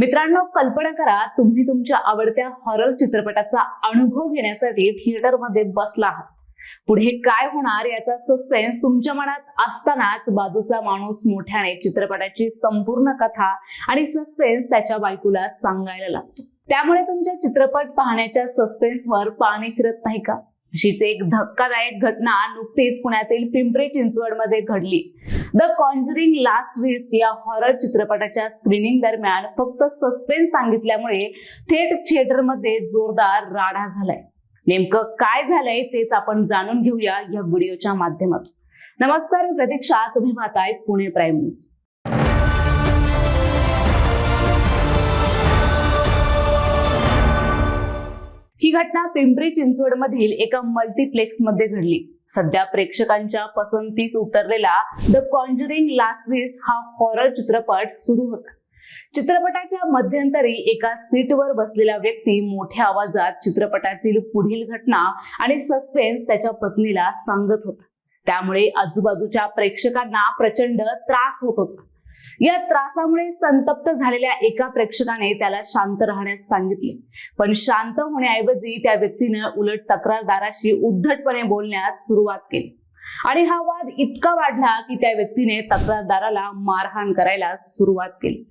मित्रांनो कल्पना करा तुम्ही तुमच्या आवडत्या हॉरर चित्रपटाचा अनुभव घेण्यासाठी थिएटरमध्ये बसला आहात. पुढे काय होणार याचा सस्पेन्स तुमच्या मनात असतानाच बाजूचा माणूस मोठ्याने चित्रपटाची संपूर्ण कथा आणि सस्पेन्स त्याच्या बायकोला सांगायला लागतो. त्यामुळे तुमच्या चित्रपट पाहण्याच्या सस्पेन्सवर पाणी फिरत नाही का? अशीच एक धक्कादायक घटना नुकतीच पुण्यातील पिंपरी चिंचवडमध्ये घडली. द कॉन्जरिंग लास्ट विस्ट या हॉरर चित्रपटाच्या स्क्रीनिंग दरम्यान फक्त सस्पेन्स सांगितल्यामुळे थेट थिएटरमध्ये जोरदार राडा झालाय. नेमकं काय झालंय तेच आपण जाणून घेऊया या व्हिडिओच्या माध्यमातून. नमस्कार प्रतीक्षा. तुम्ही पाहताय पुणे प्राईम न्यूज ही घटना पिंपरी चिंचवडमधील एका मल्टीप्लेक्समध्ये घडली. सध्या प्रेक्षकांच्या पसंतीस उतरलेला द कॉन्जरिंग लास्ट विस्ट हा हॉरर चित्रपट सुरू होता. चित्रपटाच्या मध्यंतरी एका सीटवर बसलेला व्यक्ती मोठ्या आवाजात चित्रपटातील पुढील घटना आणि सस्पेन्स त्याच्या पत्नीला सांगत होता. त्यामुळे आजूबाजूच्या प्रेक्षकांना प्रचंड त्रास होत होता. या त्रासामुळे संतप्त झालेल्या एका प्रेक्षकाने त्याला शांत राहण्यास सांगितले. पण शांत होण्याऐवजी त्या व्यक्तीनं उलट तक्रारदाराशी उद्धटपणे बोलण्यास सुरुवात केली. आणि हा वाद इतका वाढला की त्या व्यक्तीने तक्रारदाराला मारहाण करायला सुरुवात केली.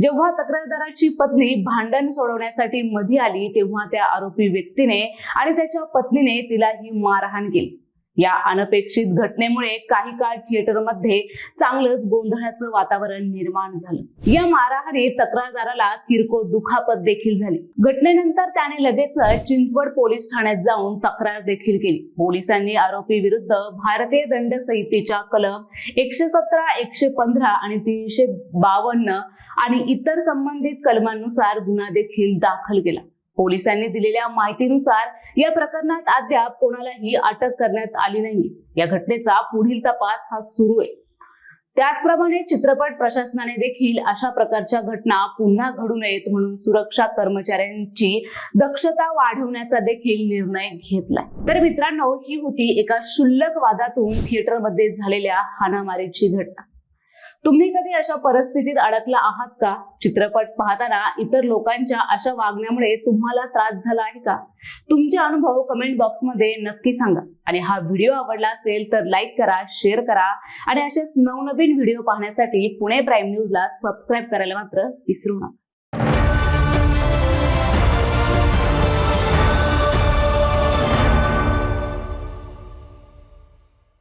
जेव्हा तक्रारदाराची पत्नी भांडण सोडवण्यासाठी मध्ये आली तेव्हा त्या आरोपी व्यक्तीने आणि त्याच्या पत्नीने तिला ही मारहाण केली. या अनपेक्षित घटनेमुळे काही काळ थिएटरमध्ये चांगलंच गोंधळाचं वातावरण निर्माण झालं. या मारहाणीत तक्रारदाराला किरकोळ दुखापत देखील झाली. घटनेनंतर त्याने लगेच चिंचवड पोलीस ठाण्यात जाऊन तक्रार देखील केली. पोलिसांनी आरोपी विरुद्ध भारतीय दंड संहितेच्या कलम एकशे सतरा एकशे पंधरा आणि तीनशे बावन्न आणि इतर संबंधित कलमांनुसार गुन्हा देखील दाखल केला. पोलिसांनी दिलेल्या माहितीनुसार या प्रकरणात अद्याप कोणालाही अटक करण्यात आली नाही. या घटनेचा पुढील तपास हा सुरू आहे. त्याचप्रमाणे चित्रपट प्रशासनाने देखील अशा प्रकारच्या घटना पुन्हा घडू नयेत म्हणून सुरक्षा कर्मचाऱ्यांची दक्षता वाढवण्याचा देखील निर्णय घेतलाय. तर मित्रांनो ही होती एका क्षुल्लक वादातून थिएटरमध्ये झालेल्या हाणामारीची घटना. तुम्ही कधी अशा परिस्थितीत अडकला आहात का? चित्रपट पाहताना इतर लोकांच्या अशा वागण्यामुळे तुम्हाला त्रास झाला आहे का? तुमचे अनुभव कमेंट बॉक्समध्ये नक्की सांगा. आणि हा व्हिडिओ आवडला असेल तर लाईक करा शेअर करा. आणि असेच नवनवीन व्हिडिओ पाहण्यासाठी पुणे प्राईम न्यूजला सबस्क्राईब करायला मात्र विसरू नका.